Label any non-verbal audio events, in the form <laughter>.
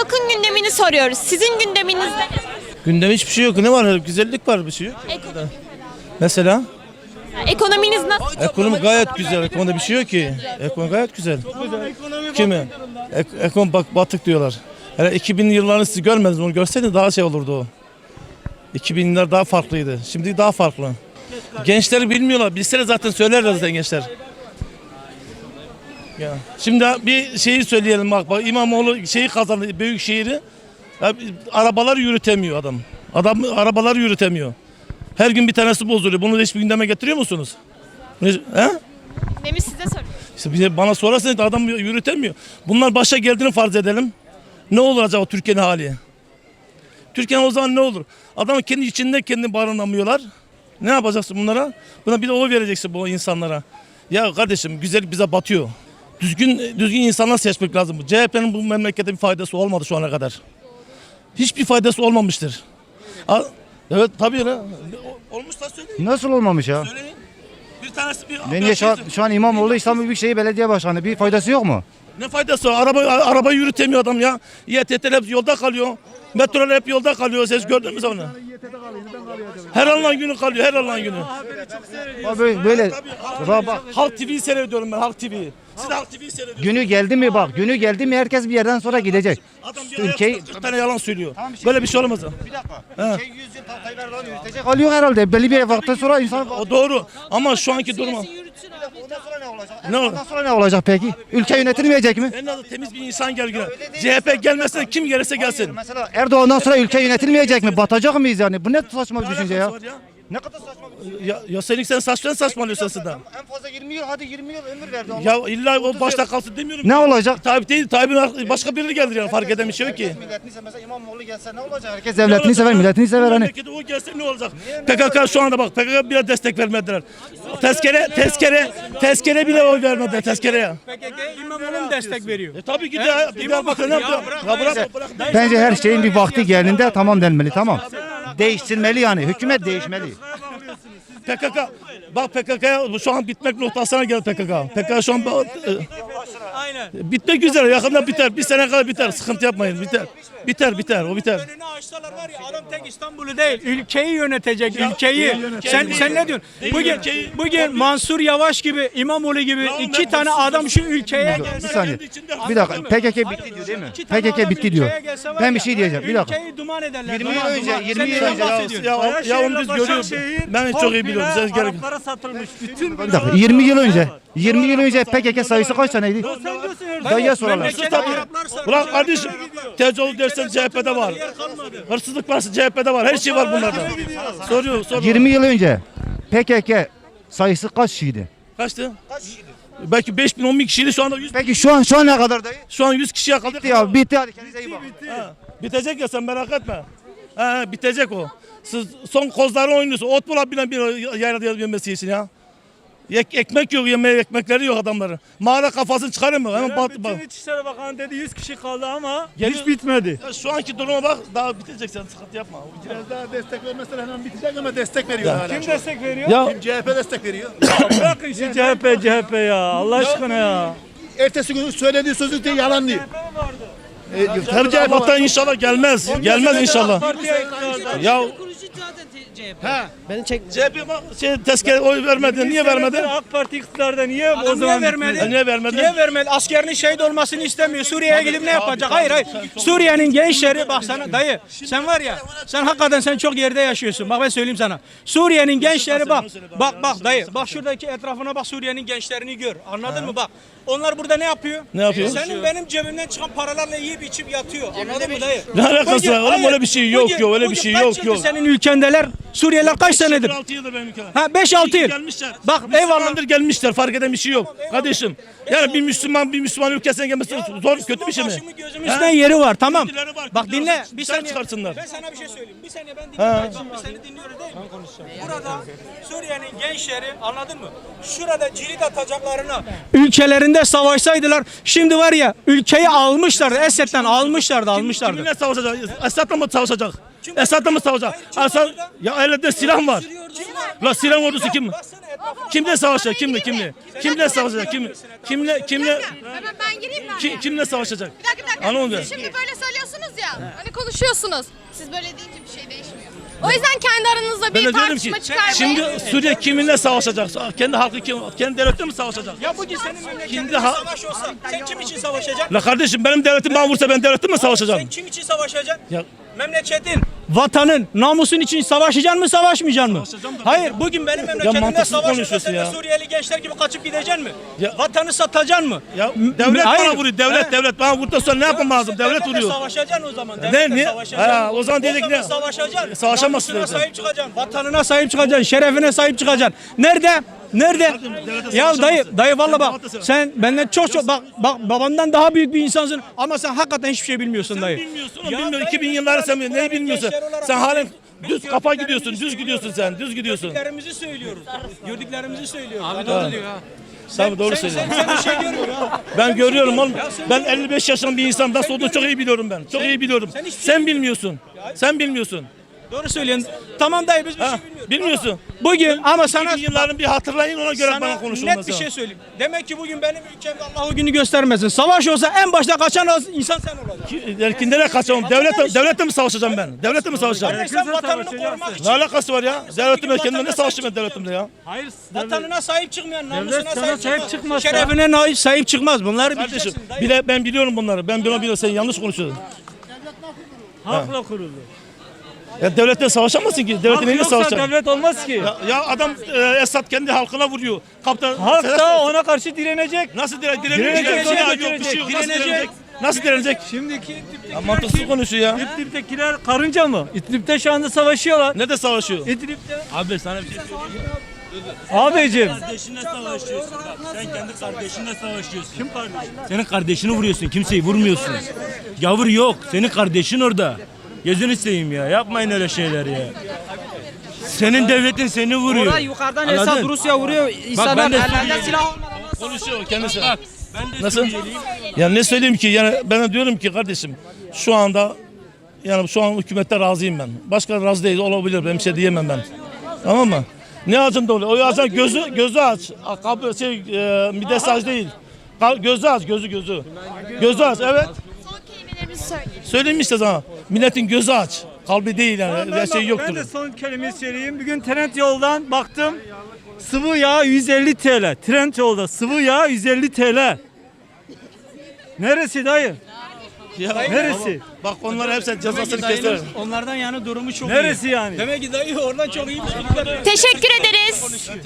halkın gündemini soruyoruz. Sizin gündeminizde ne? Gündem hiçbir şey yok. Ne var? Güzellik var bir şey yok. Ekonomi. Mesela Ekonominiz nasıl? ekonomi gayet güzel. Ekonomide bir şey yok ki. Ekonomi gayet güzel. Kimi? Ek, ekonomi bak batık diyorlar. Hele 2000'li yıllarını siz görmediniz onu görseydiniz daha şey olurdu o. 2000'ler daha farklıydı. Şimdi daha farklı. Gençleri bilmiyorlar. Bilseler zaten söylerler zaten gençler. Ya. Şimdi bir şeyi söyleyelim bak, bak İmamoğlu şeyi kazandı büyük şehri. Arabalar yürütemiyor adam. Adam arabaları yürütemiyor. Her gün bir tanesi bozuluyor. Bunu da hiçbir gündeme getiriyor musunuz? Ne- He? Gündemi size soruyorum. İşte bir de bana sorarsanız adam yürütemiyor. Bunlar başa geldiğini farz edelim. Ne olur acaba Türkiye'nin hali? Türkiye'nin o zaman ne olur? Adam kendi içinde kendini barınamıyorlar. Ne yapacaksın bunlara? Buna bir de oy vereceksin bu insanlara. Ya kardeşim güzel bize batıyor. Düzgün düzgün insanlar seçmek lazım. CHP'nin bu memlekete bir faydası olmadı şu ana kadar. Hiçbir faydası olmamıştır. A- Evet tabii ya. Olmuş da söyleyin. Nasıl olmamış ya? Söyleyin. Bir tanesi bir Ben niye şu an, şu an İmamoğlu İstanbul Büyükşehir Belediye Başkanı bir faydası yok mu? Ne faydası var? Araba, arabayı yürütemiyor adam ya. İETT'ler hep yolda kalıyor. Metrolar hep yolda kalıyor. Siz gördünüz mü onu? Her Allah'ın günü kalıyor. Her Allah'ın günü. Bak Böyle, böyle bak, bak, Halk TV'yi seyrediyorum ben. Halk TV'yi. Siz seyrediyorsunuz. günü geldi mi bak günü geldi mi herkes bir yerden sonra gidecek. Adam bir Ülkeyi- Ülkeyi... 40 tane yalan söylüyor. Böyle bir şey olmaz. Bir dakika. Şey 100 yıl Tayyip Erdoğan yürütecek. Alıyor herhalde. Belli bir vakitten sonra insan O doğru. Ama şu anki duruma. Ondan sonra ne olacak? Ne olur? Ondan sonra ne olacak peki? Ülke yönetilmeyecek mi? En azından temiz bir insan gel güne. CHP gelmezse kim gelirse gelsin. Mesela Erdoğan'dan sonra ülke yönetilmeyecek mi? Batacak mıyız yani? Bu ne saçma bir düşünce ya? alakası var ya? Ne kadar saçma bir düşünce. Ya, ya senin sen saçma saçmalıyorsun aslında. En fazla 20 yıl hadi 20 yıl ömür verdi Allah. Ya illa o başta kalsın demiyorum. Ne olacak? Tayyip değil, Tayyip'in başka birini geldir yani fark eden bir şey yok ki. Milletini sever. Mesela İmamoğlu gelse ne olacak? Herkes devletini sever, milletini sever hani. Memlekete o gelse ne olacak? PKK şu anda bak PKK bile destek vermediler. Tezkere, tezkere, tezkere bile oy vermediler tezkereye. PKK İmamoğlu mu destek veriyor? E tabii ki de bir daha bakın? Ya bırak bırak. Bence her şeyin bir vakti geldiğinde tamam denmeli tamam. Değiştirmeli yani. Hükümet değişmeli. PKK bak PKK'ya şu an bitmek noktasına geldi PKK. PKK şu an e. bitmek üzere yakında biter. Bir sene kadar biter. Sıkıntı yapmayın. Biter. Biter biter. O biter. Önünü açsalar var ya adam tek İstanbul'u değil ülkeyi yönetecek ülkeyi. Sen sen ne diyorsun? Bugün bugün Mansur Yavaş gibi İmamoğlu gibi iki tane adam şu ülkeye Bir saniye. Bir dakika. PKK bitti diyor değil mi? PKK bitti diyor. Ben bir şey diyeceğim. Bir dakika. Ülkeyi duman ederler. 20 yıl önce, duman. 20 Sen yıl önce- Ya, ya, onu biz görüyoruz. Ben çok iyi biliyorum. Siz gerek. satılmış. Bütün Bir dakika. 20 yıl önce. 20 yıl önce PKK sayısı kaç taneydi? Dayıya sarmış. Ulan kardeşim Tezoğlu dersen CHP'de var. Hırsızlık varsa CHP'de var. Her şey var bunlarda. Soruyor, soruyor. 20 yıl önce PKK sayısı kaç kişiydi? Kaçtı? Belki 5 bin 10 bin kişiydi şu anda 100 Peki şu an şu an ne kadar dayı? şu an 100 kişiye kaldık. Bitti ya bitti hadi kendinize iyi bakın. Ha, bitecek ya sen merak etme. Ha, bitecek o. Siz son kozları oynuyorsun. Ot bulabilen bir yayla yemesi için ya. Ek, ekmek yok yemeye ekmekleri yok adamların. Mağara kafasını çıkarıyor mu? Hemen bat, bat. Bütün İçişleri Bakanı dedi 100 kişi kaldı ama Geliyor. hiç bitmedi. Ya Şu anki duruma bak daha bitecek sen sıkıntı yapma. Biraz daha destek vermezsen hemen bitecek ama destek veriyor hala. Kim destek veriyor? Ya Kim CHP destek veriyor. Bırakın şimdi CHP CHP ya Allah aşkına ya. Ertesi gün söylediği sözü de yalanlıyor. E, tabii CHP. Allah'tan inşallah gelmez. Gelmez inşallah. Partiye iktidarda. Ya Ha. CHP bak şey tezkere oy vermedi. Niye vermedi? AK Parti iktidarda niye o Adam zaman niye vermedi? Niye vermedi? Niye vermedi? Askerinin şehit olmasını istemiyor. Suriye'ye gidip ne yapacak? Hayır hayır. Suriye'nin gençleri bak sana dayı. Sen var ya sen hakikaten sen çok yerde yaşıyorsun. Bak ben söyleyeyim sana. Suriye'nin gençleri bak. Bak bak dayı. Bak şuradaki etrafına bak Suriye'nin gençlerini gör. Anladın mı bak. Onlar burada ne yapıyor? Ne yapıyor? Senin benim cebimden çıkan paralarla yiyip içip yatıyor. Anladın mı dayı? Ne alakası var? Oğlum öyle bir şey yok, yok, öyle bir şey yok, yok. Senin ülkendeler Suriyeliler kaç senedir? 6 yıldır benim ülkede. Ha 5-6 yıl. Gelmişler. Bak eyvallah. Gelmişler. Fark eden bir şey yok. Kardeşim. Yani bir Müslüman bir Müslüman ülkesine gelmesi zor kötü bir şey mi? Başımı yeri var tamam. Kendileri var, Bak kendileri dinle bir Dışarı saniye. çıkarsınlar. Ben sana bir şey söyleyeyim. Bir saniye ben dinliyorum. Biz seni dinliyoruz değil mi? Burada Suriye'nin gençleri anladın mı? Şurada cirit atacaklarına ülkelerinde savaşsaydılar şimdi var ya ülkeyi almışlardı. Esed'den almışlardı almışlardı. Kiminle savaşacak? Esad'la mı savaşacak? Esad'la mı savaşacak? Esad, ya elinde silah var. La silah ordusu kim? Kimle savaşacak? Kimle? Kimle? Kimle savaşacak? Kimle? Kimle? Kimle? Hemen ben gireyim mi? Ki, kimle savaşacak? Bir dakika bir dakika. Anladın mı? Siz şimdi böyle söylüyorsunuz ya. Hani konuşuyorsunuz. Siz böyle deyince bir şey değişmiyor. O yüzden kendi aranızda Ben bir de diyorum ki tartışma çıkarmayın. şimdi Suriye kiminle savaşacak? Kendi halkı kim? Kendi devletle mi savaşacak? Ya bugün senin memleketinde ha- savaş olsa sen kim için savaşacaksın? La kardeşim benim devletim bana vursa ben devletle mi savaşacağım? Sen kim için savaşacaksın? Ya Memleketin, vatanın, namusun için savaşacaksın mı, savaşmayacaksın mı? Hayır, bugün benim memleketimde mantıksız savaş olsa konuşuyorsun sen de ya. Suriyeli gençler gibi kaçıp gideceksin mi? Ya- Vatanı satacaksın mı? Ya M- devlet hayır. bana vuruyor. Devlet He? devlet bana vurduktan sonra ne yapmam lazım? Devlet Devletle vuruyor. Savaşacaksın o zaman. Devletle niye? savaşacaksın. Ha, o zaman dedik ne? Savaşacaksın. Savaşamazsın Namusuna sahip çıkacaksın. Vatanına sahip çıkacaksın. Şerefine sahip çıkacaksın. Nerede? Nerede? Ya dayı, dayı valla Sen bak sen benden çok çok bak bak babandan daha büyük bir insansın ama sen hakikaten hiçbir şey bilmiyorsun Sen dayı. bilmiyorsun, Ya oğlum, bilmiyorsun. dayı, 2000 yılları sen neyi bilmiyorsun? Sen halen düz kafa gidiyorsun, düz gidiyorsun sen, düz gidiyorsun. Gördüklerimizi söylüyoruz. Gördüklerimizi söylüyoruz. Abi doğru diyor ha. Tabii doğru Sen, söylüyorsun. sen, sen bir şey görmüyorsun ha. <laughs> Ben görüyorum oğlum. Ya sen Ben 55 yaşında bir insan. Nasıl olduğunu çok iyi biliyorum ben. Çok iyi biliyorum. sen şey Sen bilmiyorsun. Sen bilmiyorsun. Doğru söylüyorsun. Tamam dayı biz bir Ha, şey bilmiyoruz. bilmiyorsun. Bugün ama sana 2000 yılların bir hatırlayın ona göre sana bana konuşun. net bir şey söyleyeyim. Demek ki bugün benim ülkemde Allah o günü göstermesin. Savaş olsa en başta kaçan az- insan sen olacaksın. Kimlere kaçamam? Devlet, devletle mi savaşacağım ben? Devletle mi savaşacağım? Kardeş sen vatanını korumak için Ne alakası var ya? Devletimle kendime ne savaşacağım ben devletimle ya? Hayır. vatanına sahip çıkmayan, namusuna sana sahip, sahip çıkmaz. çıkmazsa- Şerefine naip sahip çıkmaz. Bunları Kardeşim bileceksin. dayı. bile ben biliyorum bunları. Ben bunu biliyorum. Sen yanlış konuşuyorsun. Hakla kuruldu. Ya devletle savaşamazsın ki. Devletle Halk neyle yoksa savaşacaksın? devlet olmaz ki. Ya, ya adam e, Esad kendi halkına vuruyor. Kaptan Halk da ona karşı direnecek. Nasıl dire Direnecek, direnecek? direnecek, Ya, yok bir şey yok. Nasıl direnecek. direnecek? Nasıl direnecek? Şimdiki Ya, mantıksız konuşuyor ya. İdlib'dekiler karınca mı? İdlib'de şu anda savaşıyorlar. Ne de savaşıyor? İdlib'de. Abi sana bir şey Abicim. Kardeşinle savaşıyorsun. Bak, sen kendi kardeşinle savaşıyorsun. Kim kardeşin? Senin kardeşini vuruyorsun. Kimseyi vurmuyorsun. Gavur yok. Senin kardeşin orada. Gözünü seveyim ya. Yapmayın öyle şeyler ya. Senin devletin seni vuruyor. Orada yukarıdan Anladın? Esad Rusya vuruyor. İnsanlar ellerinde silah olmadan Konuşuyor kendisi. Bak ben de Nasıl? Suriyeliyim. Ya ne söyleyeyim ki? Yani ben de diyorum ki kardeşim şu anda yani şu an hükümette razıyım ben. Başka razı değil olabilir. Ben bir şey diyemem ben. Tamam mı? Ne ağacında oluyor? O ağacın gözü gözü aç. Kabı şey e, midesi aç değil. Gözü aç, gözü gözü. Gözü aç, evet. Son kelimelerimizi söyleyin. Söyleyeyim işte sana. Milletin gözü aç. Kalbi değil yani. Her şey yoktur. Ben de son kelimeyi söyleyeyim. Bugün trend yoldan baktım. Sıvı yağ 150 TL. Trend yolda sıvı yağ 150 TL. Neresi dayı? Ya, Neresi? Bak onlar hepsi cezasını keser. Onlardan yani durumu çok iyi. Neresi yani? Demek ki dayı oradan çok iyi bir şey. Teşekkür ederiz.